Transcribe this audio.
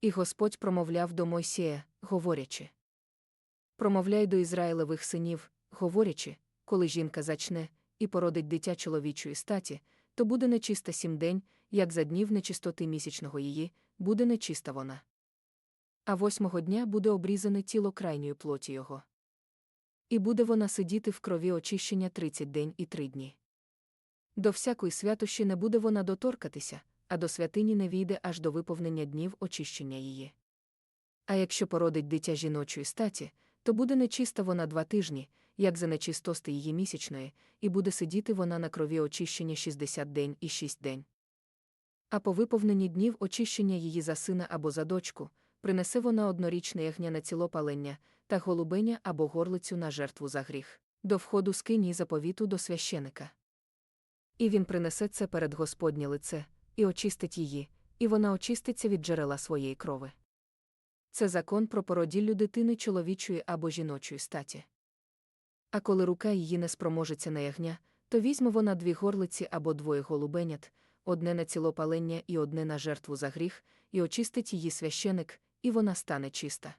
І Господь промовляв до Мойсія, говорячи: Промовляй до Ізраїлевих синів, говорячи, коли жінка зачне і породить дитя чоловічої статі, то буде нечиста сім день, як за днів нечистоти місячного її, буде нечиста вона. А восьмого дня буде обрізане тіло крайньої плоті його. І буде вона сидіти в крові очищення тридцять день і три дні. До всякої святощі не буде вона доторкатися, а до святині не війде аж до виповнення днів очищення її. А якщо породить дитя жіночої статі, то буде нечиста вона два тижні, як за нечистости її місячної, і буде сидіти вона на крові очищення 60 день і 6 день. А по виповненні днів очищення її за сина або за дочку, принесе вона однорічне ягня на цілопалення та голубеня або горлицю на жертву за гріх, до входу скині заповіту до священика. І він принесе це перед Господнє лице, і очистить її, і вона очиститься від джерела своєї крови. Це закон про породіллю дитини чоловічої або жіночої статі. А коли рука її не спроможеться на ягня, то візьме вона дві горлиці або двоє голубенят, одне на цілопалення і одне на жертву за гріх, і очистить її священик, і вона стане чиста.